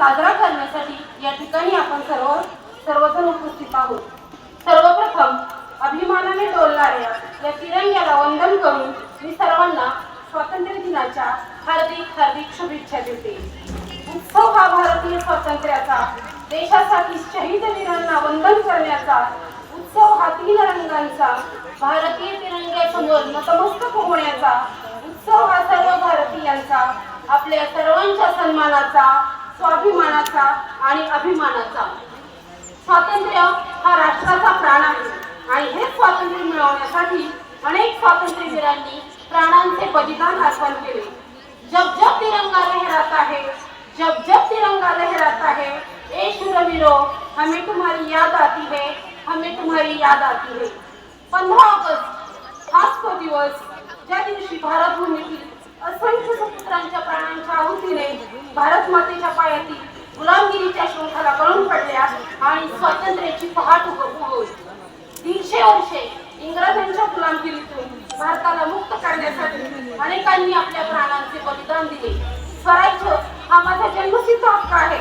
साजरा करण्यासाठी या ठिकाणी आपण सर्व सर्वजण उपस्थित आहोत. सर्वप्रथम अभिमानाने डोलणाऱ्या या तिरंग्याला वंदन करून मी सर्वांना स्वातंत्र्य दिनाच्या हार्दिक हार्दिक शुभेच्छा देते. उत्सव हा भारतीय स्वातंत्र्याचा देशासाठी शहीद वीरांना वंदन करण्याचा उत्सव हा तीन रंगांचा भारतीय तिरंग्यासमोर नतमस्तक होण्याचा उत्सव हा सर्व भारतीयांचा आपल्या सर्वांच्या सन्मानाचा स्वाभिमानाचा आणि अभिमानाचा. स्वातंत्र्य हा राष्ट्राचा प्राण आहे आणि हे स्वातंत्र्य मिळवण्यासाठी अनेक स्वातंत्र्यवीरांनी प्राणांचे बलिदान अर्पण केले. जब जब तिरंगा लहराता है जब जब तिरंगा लहराता है ए शूरवीरो हमें तुम्हारी याद आती है हमें तुम्हारी याद आती है। पंधरा ऑगस्ट हाच तो दिवस ज्या दिवशी भारत भूमीतील असंख्य सुपुत्रांच्या प्राणांच्या आहुतीने भारत माता त्यांनी आपल्या प्राणांचे बलिदान दिले. स्वराज्य हा माझा जन्मसिद्ध हक्क आहे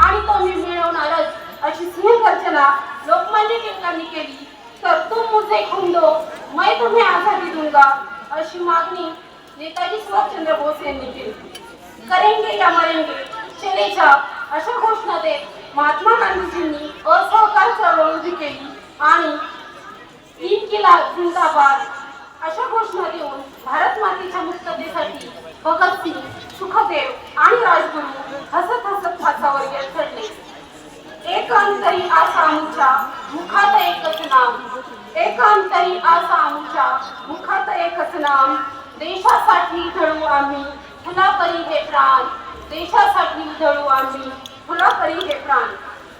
आणि तो मी मिळवणारच अशी सिंहगर्जना लोकमान्य टिळकांनी केली. तर तू मुझे खून दो मैं तुम्हें आझादी दूंगा अशी मागणी नेताजी सुभाषचंद्र बोस यांनी केली. करेंगे या मरेंगे चले जाओ अशा घोषणा देत महात्मा गांधीजींनी असहकार चळवळ उभी केली आणि इन्किलाब जिंदाबाद. अशा घोषणा देऊन भारत मातेच्या मुक्ततेसाठी भगतसिंग सुखदेव आणि राजगुरू हसत हसत फासावर गेल चढले. एक अंतरी आसामच्या मुखात एकच नाम. एक अंतरी आसामच्या मुखात एकच नाम. देशासाठी झळू आम्ही फुलापरी हे प्राण. देशासाठी झळू आम्ही फुलापरी हे प्राण.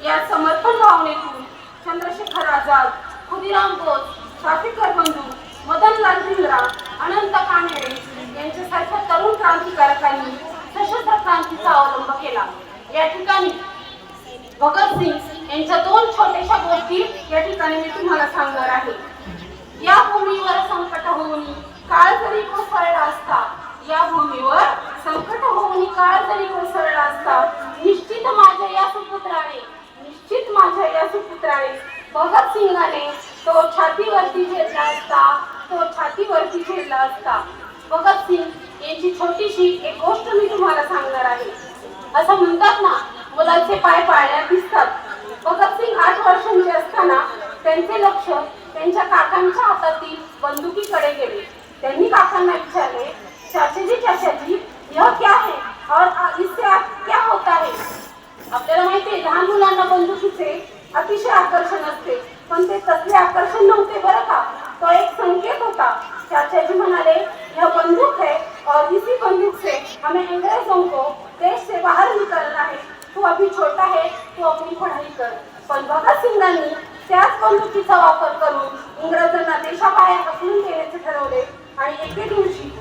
या समर्पण भावनेतून चंद्रशेखर आझाद खुदिराम बोस शाफिकर बंधू मदन धिंगरा अनंत कानडे यांच्यासारख्या तरुण क्रांतिकारकांनी सशस्त्र क्रांतीचा अवलंब केला. या ठिकाणी भगतसिंग यांच्या दोन छोट्याशा गोष्टी या ठिकाणी मी तुम्हाला सांगणार आहे. या भूमीवर संकट होऊन काळ जरी कोसळला असता या भूमीवर संकट होऊन काळ जरी कोसळला असता निश्चित माझ्या या सुपुत्राने निश्चित माझ्या या सुपुत्राने भगतसिंगाने तो छातीवरती घेतला असता तो छातीवरती झेलला असता. भगतसिंग यांची छोटीशी एक गोष्ट मी तुम्हाला सांगणार आहे. असं म्हणतात ना मुलाचे पाय पाळण्यात दिसतात. भगतसिंग आठ वर्षांचे असताना त्यांचे लक्ष त्यांच्या काकांच्या हातातील बंदुकीकडे गेले. त्यांनी काकांना विचारले चाचाजी चाचाजी यह क्या है और इससे आप क्या होता है आपल्याला माहिती आहे लहान मुलांना बंदुकीचे अतिशय आकर्षण असते पण ते तसले आकर्षण नव्हते बरं का तो एक संकेत होता चाचा जी म्हणाले यह बंदूक है और इसी बंदूक से हमें अंग्रेजों को देश से बाहर निकलना है तू अभी छोटा है तू अपनी पढ़ाई कर. पण भगत सिंगांनी त्याच बंदुकीचा वापर करून इंग्रजांना देशाबाहेर हकलून केल्याचे ठरवले. आणि एके दिवशी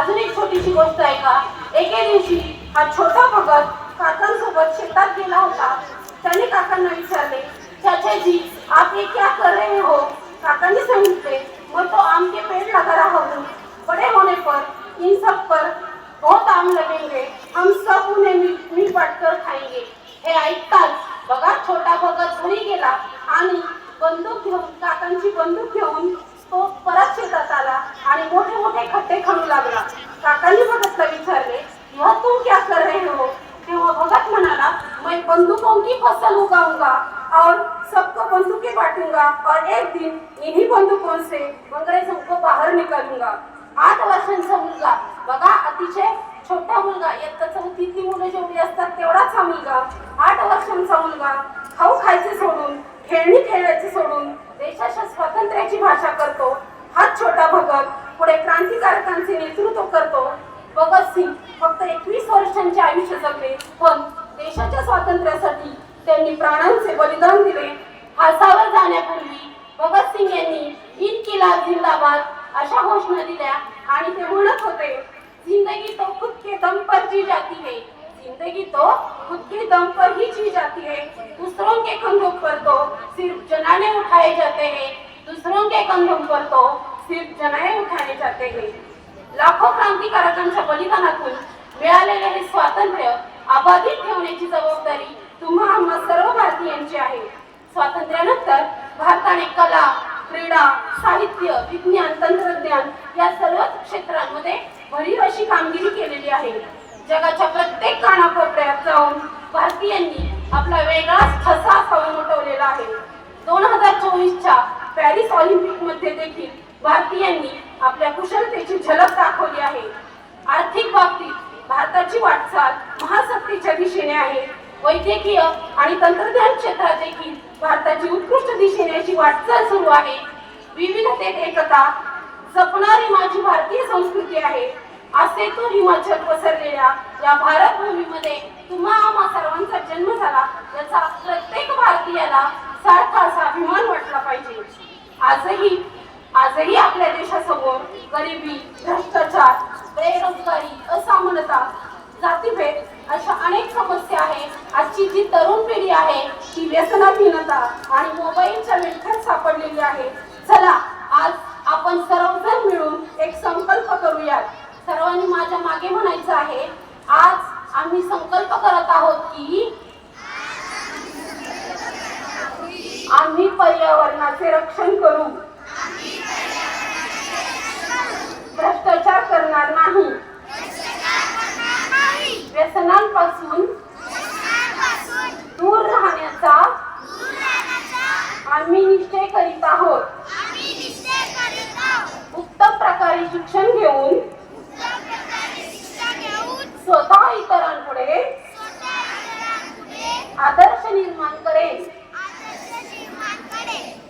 अजून एक छोटीशी गोष्ट आहे का? एके दिवशी हा छोटा भगत काकांसोबत शेतात गेला होता. त्याने काकांना विचारले चाचा जी आप ये क्या कर रहे हो? काकांनी सांगितले मग तो आम के पेड़ लगा रहा हूँ बड़े होने पर इन सब पर बहुत आम लगेंगे हम सब उन्हें मिल मिल बांट कर खाएंगे हे ऐकताच बघा छोटा भगत घरी गेला आणि बंदूक घेऊन काकांची बंदूक घेऊन तो परत शेतात आला आणि मोठे खड्डे खणू लागला. काकांनी भगतला विचारले यह तुम क्या कर रहे हो? तेव्हा भगत म्हणाला मैं बंदूकों की फसल उगाऊंगा. और सबको बंदूकें बांटूंगा. और एक दिन इन्हीं बंदूकों से अंग्रेजों को बाहर निकालूंगा. आठ वर्षांचा मुलगा. बघा अतिशय छोटा मुलगा. इयत्ता चौथीतली मुलं जेवढी असतात तेवढाच हा मुलगा. आठ वर्षांचा मुलगा. खाऊ खायचे सोडून खेळणी खेळायचे सोडून देशाच्या स्वातंत्र्याची भाषा करतो. हाच छोटा भगत पुढे क्रांतिकारकांचे नेतृत्व करतो. भगतसिंग फक्त एकवीस वर्षांचे आयुष्य जगले पण देशाच्या स्वातंत्र्यासाठी त्यांनी प्राणांचे बलिदान दिले. फासावर जाण्यापूर्वी भगतसिंग यांनी इनकिलाब जिंदाबाद अशा घोषणा दिल्या आणि ते म्हणत होते जिंदगी तो खुद के दम पर जी जाती है. जिंदगी तो खुद के दम पर ही जी जाती है. दूसरों के कंधों पर तो सिर्फ जनाने उठाए जाते हैं दूसरों के कंधों पर तो सिर्फ जनाने उठाने जाते हैं लाखो क्रांतिकारकांच्या बलिदानातून मिळालेले हे स्वातंत्र्य अबाधित ठेवण्याची जबाबदारी तुम्हा आम्हा सर्व भारतीयांची आहे. स्वातंत्र्यानंतर भारताने कला क्रीडा साहित्य विज्ञान तंत्रज्ञान या सर्वच क्षेत्रांमध्ये भरीव अशी कामगिरी केलेली आहे. जगाच्या प्रत्येक कानाकोपऱ्यात जाऊन भारतीयांनी आपला वेगळाच ठसा उमटवलेला आहे. दोन हजार चोवीसच्या पॅरिस ऑलिम्पिकमध्ये देखील भारतीयांनी आपल्या कुशलतेची झलक दाखवली आहे. आर्थिक बाबतीत भारताची वाटचाल महासत्तेच्या दिशेने आहे. वैद्यकीय आणि तंत्रज्ञान क्षेत्रात देखील भारताची उत्कृष्ट दिशेने अशी वाटचाल सुरू आहे. विविधतेत एकता जपणारी माझी भारतीय संस्कृती आहे. असे तो हिमाचल पसरलेल्या या भारत भूमीमध्ये तुम्हा आम्हा सर्वांचा जन्म झाला याचा प्रत्येक भारतीयाला सारखा असा अभिमान वाटला पाहिजे. आजही आजही आपल्या देशासमोर गरिबी भ्रष्टाचार बेरोजगारी असमानता जातीभेद अशा अनेक समस्या आहे. आजची जी तरुण पिढी आहे ती व्यसनाधीनता आणि मोबाईलच्या विळख्यात सापडलेली आहे. चला आज आपण सर्वजण मिळून एक संकल्प करूयात. सर्वांनी माझ्या मागे म्हणायचं आहे आज आम्ही संकल्प करत आहोत की आम्ही पर्यावरणाचे रक्षण करू. भ्रष्टाचार करणार नाही. व्यसनांपासून दूर राहण्याचा आम्ही निश्चय करीत आहोत. उत्तम प्रकारे शिक्षण घेऊन स्वतः इतरांपुढे आदर्श निर्माण करेल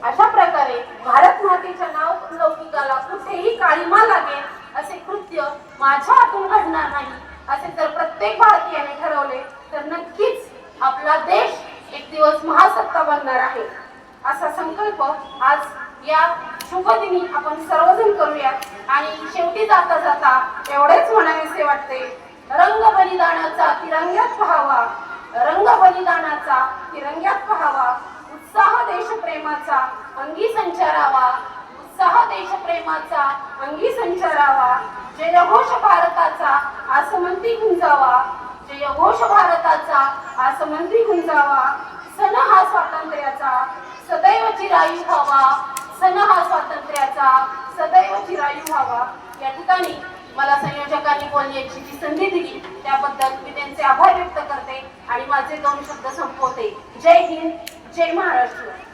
अशा प्रकारे भारत मातेच्या नाव लौकिकाला कुठेही काळीमा लागेल असे कृत्य माझ्या हातून घडणार नाही असे जर प्रत्येक भारतीयाने ठरवले तर नक्कीच आपला देश एक दिवस महासत्ता बनणार आहे. असा संकल्प आज या शुभदिनी आपण सर्वजण करूयात. आणि शेवटी जाता जाता एवढेच म्हणावेसे वाटते रंग बलिदानाचा तिरंग्यात पहावा रंग बलिदानाचा तिरंग्यात पहावा. उत्साह देशप्रेमाचा अंगी संचारावा. उत्साह देशप्रेमाचा अंगी संचारावा. जय घोष भारताचा आसमंती गुंजावा. जय घोष भारताचा आसमंती गुंजावा. सण हा स्वातंत्र्याचा सदैव चिरायू व्हावा. सण हा स्वातंत्र्याचा सदैव चिरायू व्हावा. या ठिकाणी मला संयोजकांनी बोलण्याची जी संधी दिली. त्याबद्दल मी त्यांचे आभार व्यक्त करते आणि माझे दोन शब्द संपवते. जय हिंद. जय महाराष्ट्र